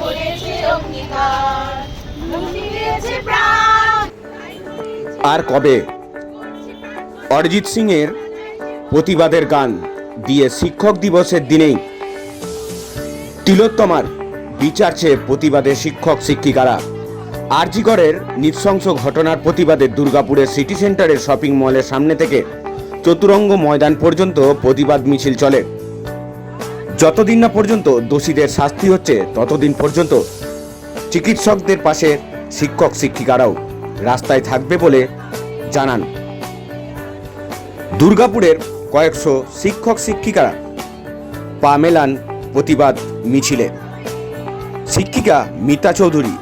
করেছে অঙ্গীকার। আর কবে? অরিজিৎ সিং এর প্রতিবাদের গান দিয়ে শিক্ষক দিবসের দিনেই। তিলোত্তমার বিচার চেয়ে প্রতিবাদে শিক্ষক শিক্ষিকারা। আরজিগড়ের নৃশংস ঘটনার প্রতিবাদে দুর্গাপুরের সিটি সেন্টারের শপিং মলের সামনে থেকে চতুরঙ্গ ময়দান পর্যন্ত প্রতিবাদ মিছিল চলে। যতদিন না পর্যন্ত দোষীদের শাস্তি হচ্ছে, ততদিন পর্যন্ত চিকিৎসকদের পাশে শিক্ষক শিক্ষিকারাও রাস্তায় থাকবে বলে জানান। দুর্গাপুরের কয়েকশো শিক্ষক শিক্ষিকারা পা মেলান প্রতিবাদ মিছিলে। শিক্ষিকা মিতা চৌধুরী,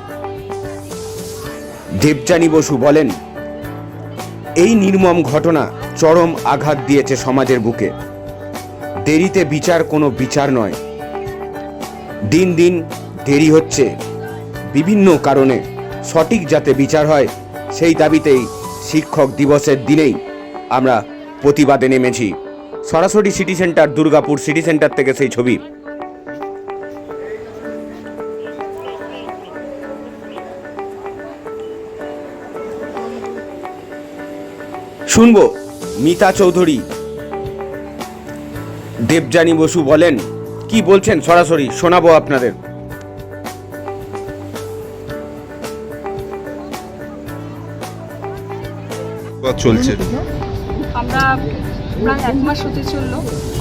দেবযানী বসু বলেন, এই নির্মম ঘটনা চরম আঘাত দিয়েছে সমাজের বুকে। দেরিতে বিচার কোনো বিচার নয়। দিন দিন দেরি হচ্ছে। বিভিন্ন কারণে সঠিক যাতে বিচার হয়, সেই দাবিতেই শিক্ষক দিবসের দিনেই আমরা প্রতিবাদে নেমেছি। সরাসরি city centre, Durgapur city centre থেকে সেই ছবি। শুনব মিতা চৌধুরী। দেবযানী বসু বলেন কি বলছেন সরাসরি শোনাবো আপনাদের। চলছে। আমরা প্রায় এক মাস হতে চলল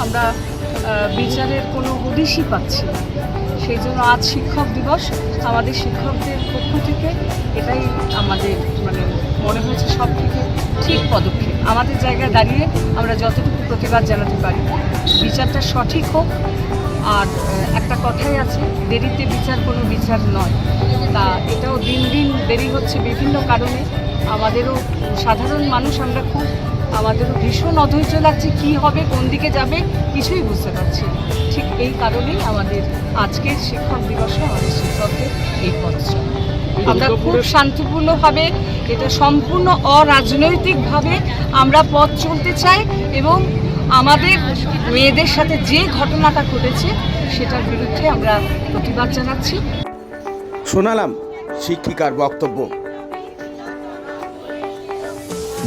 আমরা বিচারের কোনো হদিশই পাচ্ছি না। সেই জন্য আজ শিক্ষক দিবস আমাদের শিক্ষকদের পক্ষ থেকে এটাই আমাদের মানে মনে হয়েছে সব থেকে ঠিক পদক্ষেপ। আমাদের জায়গায় দাঁড়িয়ে আমরা যতটুকু প্রতিবাদ জানাতে পারি বিচারটা সঠিক হোক। আর একটা কথাই আছে দেরিতে বিচার কোনো বিচার নয়। তা এটাও দিন দিন দেরি হচ্ছে বিভিন্ন কারণে। আমাদেরও সাধারণ মানুষ আমরা খুব আমাদেরও ভীষণ অধৈর্য লাগছে কি হবে কোন দিকে যাবে কিছুই বুঝতে পারছি ঠিক এই কারণেই আমাদের আজকের শিক্ষক দিবসে আমাদের শিক্ষকদের এই পদচারণা আমরা খুব শান্তিপূর্ণভাবে এটা সম্পূর্ণ অরাজনৈতিকভাবে আমরা পথ চলতে চাই এবং আমাদের মেয়েদের সাথে যে ঘটনাটা ঘটেছে সেটার বিরুদ্ধে আমরা প্রতিবাদ জানাচ্ছি। শোনালাম শিক্ষিকার বক্তব্য।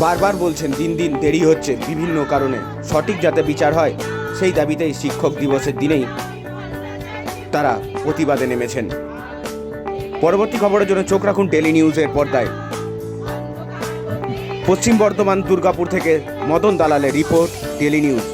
বারবার বলছেন, দিন দিন দেরি হচ্ছে বিভিন্ন কারণে। সঠিক যাতে বিচার হয়, সেই দাবিতেই শিক্ষক দিবসের দিনেই তারা প্রতিবাদে নেমেছেন। পরবর্তী খবরের জন্য চোখ রাখুন টেলি নিউজের পর্দায়। পশ্চিম বর্ধমান দুর্গাপুর থেকে মদন দালালের রিপোর্ট ডেলি নিউজ